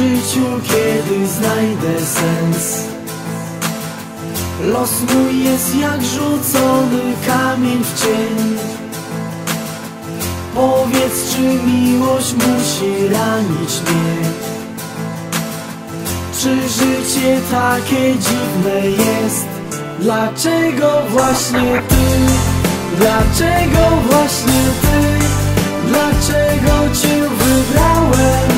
życiu, kiedy znajdę sens Los mój jest jak rzucony kamień w cień Powiedz, czy miłość musi ranić mnie Czy życie takie dziwne jest Dlaczego właśnie ty? Dlaczego właśnie ty? Dlaczego cię wybrałem?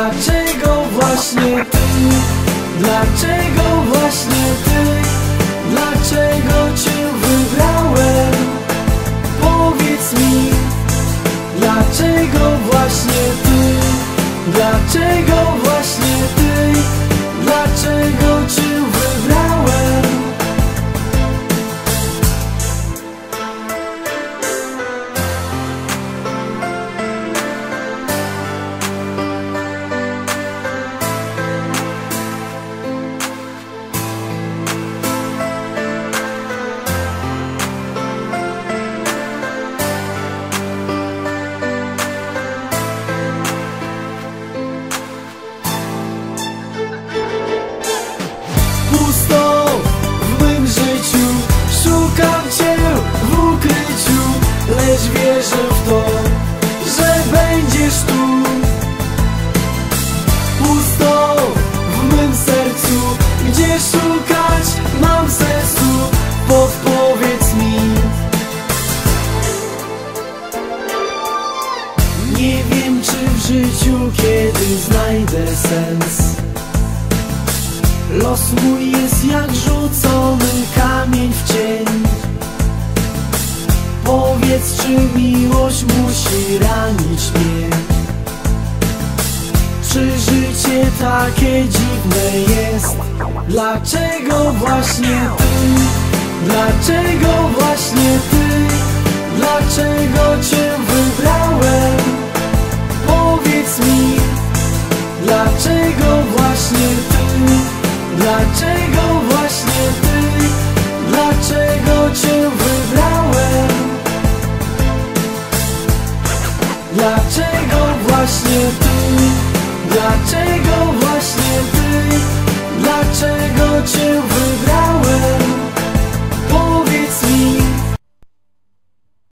Dlaczego właśnie ty? Dlaczego właśnie ty? Dlaczego cię wybrałem? Powiedz mi Dlaczego właśnie ty? Dlaczego właśnie kiedy znajdę sens Los mój jest jak rzucony kamień w cień Powiedz, czy miłość musi ranić mnie Czy życie takie dziwne jest Dlaczego właśnie ty? Dlaczego właśnie ty? Dlaczego cię Dlaczego właśnie ty? Dlaczego właśnie ty? Dlaczego cię